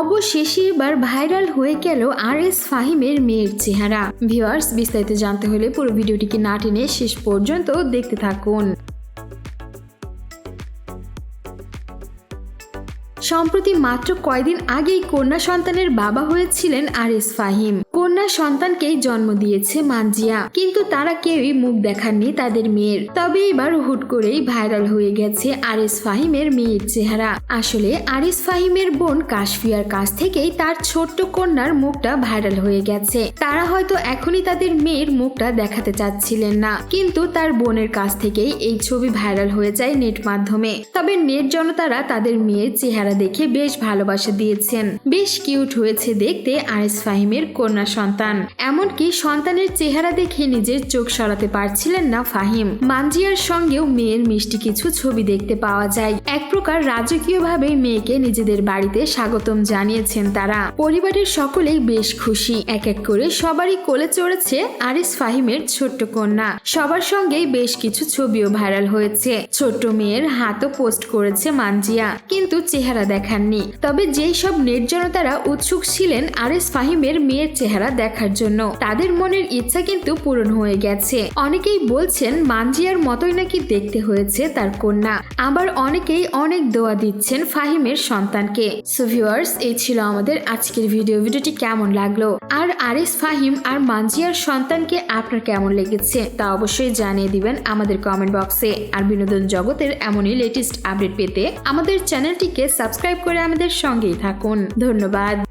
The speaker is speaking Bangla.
অবশেষে এবার ভাইরাল হয়ে গেল আর এস ফাহিমের মেয়ের চেহারা। ভিওয়ার্স বিস্তারিত জানতে হলে পুরো ভিডিওটিকে না টেনে শেষ পর্যন্ত দেখতে থাকুন। সম্প্রতি মাত্র কয়দিন আগেই কন্যা সন্তানের বাবা হয়েছিলেন আর এস ফাহিম। কন্যা সন্তানকেই জন্ম দিয়েছে মানজিয়া। কিন্তু তারা কেউই মুখ দেখাননি তাদের মেয়ের। তবে এবার হুট করেই ভাইরাল হয়ে গেছে আর এস ফাহিমের মেয়ের চেহারা। আসলে আরিস ফাহিমের বোন কাশফিয়ার কাছ থেকেই তার ছোট্ট কন্যার মুখটা ভাইরাল হয়ে গেছে। তারা হয়তো এখনই তাদের মেয়ের মুখটা দেখাতে চাচ্ছিলেন না। কিন্তু তার বোনের কাছ থেকেই এই ছবি ভাইরাল হয়ে যায় নেট মাধ্যমে। তবে নেট জনতারা তাদের মেয়ের চেহারা দেখে বেশ ভালোবাসা দিয়েছেন। বেশ কিউট হয়েছে দেখতে আরিস ফাহিমের কন্যা সন্তান। এমনকি সন্তানের চেহারা দেখে নিজের চোখ সরাতে পারছিলেন না ফাহিম। মানজিয়ার সঙ্গেও মেয়ের মিষ্টি কিছু ছবি দেখতে পাওয়া যায়। এক প্রকার রাজকীয়ভাবে মেয়েকে নিজেদের বাড়িতে স্বাগতম জানিয়েছেন তারা। পরিবারের সকলেই বেশ খুশি। এক এক করে সবারই কোলে চড়েছে আরিস ফাহিমের ছোট্ট কন্যা। সবার সঙ্গেই বেশ কিছু ছবিও ভাইরাল হয়েছে। ছোট্ট মেয়ের হাতও পোস্ট করেছে মানজিয়া। কিন্তু চেহারা দেখাননি। তবে যেই সব নির্জনতারা উৎসুক ছিলেন, আরিস ফাহিমের মেয়ের চেহারা দেখার জন্য। তাদের মনের ইচ্ছা কিন্তু পূরণ হয়ে গেছে। অনেকেই বলছেন, মানজিয়ার মতোই নাকি দেখতে হয়েছে তার কন্যা। আবার অনেকেই অনেক দোয়া দিচ্ছেন ফাহিমের সন্তানকে। সো ভিউয়ার্স এই ছিল আমাদের আজকের ভিডিও ভিডিওটি কেমন লাগল? আর আরিস ফাহিম আর মানজিয়ার সন্তানকে আপনার কেমন লেগেছে তা অবশ্যই জানিয়ে দিবেন আমাদের কমেন্ট বক্সে আর বিনোদন জগতের এমনই লেটেস্ট আপডেট পেতে আমাদের চ্যানেলটিকে সাবস্ক্রাইব করে আমাদের সঙ্গেই থাকুন। ধন্যবাদ।